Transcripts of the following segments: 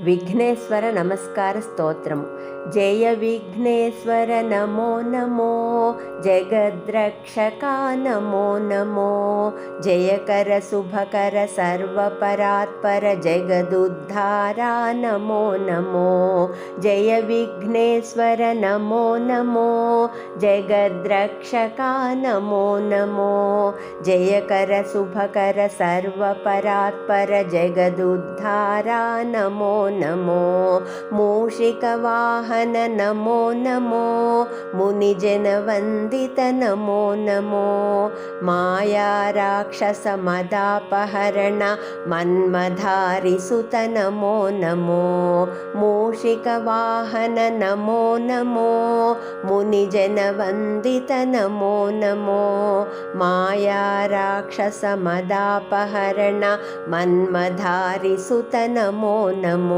విఘ్నేశ్వర నమస్కార స్తోత్రము. జయ విఘ్నేశ్వర నమో నమో జగద్రక్షకా నమో నమో జయకర శుభకర సర్వపరాత్పర జగదుద్ధారా నమో నమో జయ విఘ్నేశ్వర నమో నమో జగద్రక్షకా నమో నమో జయకర శుభకర సర్వపరాత్పర జగదుద్ధారా నమో नमो। मूषिकवाहन नमो नमो। मुनिजनवन्दित नमो नमो। माया राक्षसमदापहरण मन्मधारिसुत नमो नमो। मूषिकवाहन नमो नमो। मुनिजनवन्दित नमो नमो। माया राक्षसमदापहरण मन्मधारिसुत नमो नमो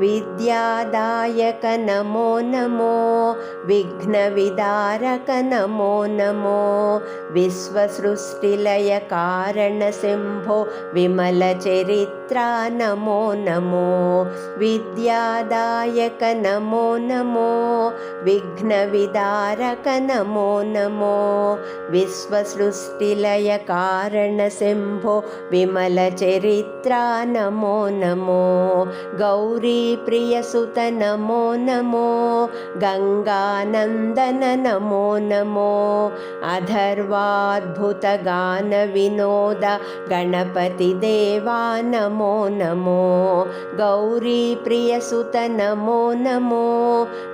విద్యాదాయక నమో నమో విఘ్నవిదారక నమో నమో విశ్వసృష్టిలయ కారణ శంభో విమల చరిత్ర నమో నమో విద్యాదాయక నమో నమో విఘ్నవిదారక నమో నమో విశ్వసృష్టిలయ కారణ శంభో విమల చరిత్ర నమో నమో గౌరీ प्रियसुत नमो नमो गङ्गानन्दन नमो नमो अधर्वाद्भुतगानविनोद गणपतिदेवा नमो नमो गौरीप्रियसुत नमो नमो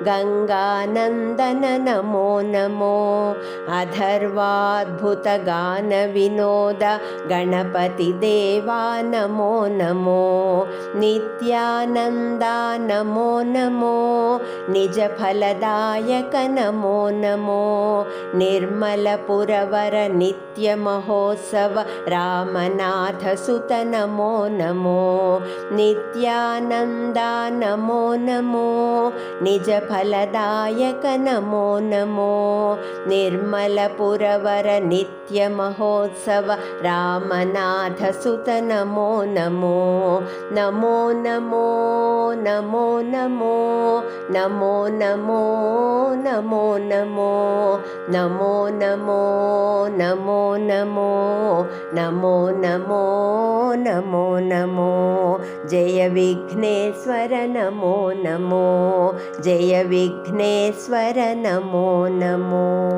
गङ्गानन्दन नमो नमो अधर्वाद्भुतगानविनोद गणपतिदेवा नमो नमो नित्यानन्द नमो नमो निजफलदायक नमो नमो निर्मलपुरवर नित्यमहोत्सव रामनाथसुत नमो नमो नित्यानन्दा नमो नमो निजफलदायक नमो नमो निर्मलपुरवर नित्यमहोत्सव रामनाथसुत नमो नमो नमो नमो నమో నమో నమో నమో నమో నమో నమో నమో నమో నమో నమో నమో నమో నమో. జయ విఘ్నేశ్వర నమో నమో జయ విఘ్నేశ్వర నమో నమో.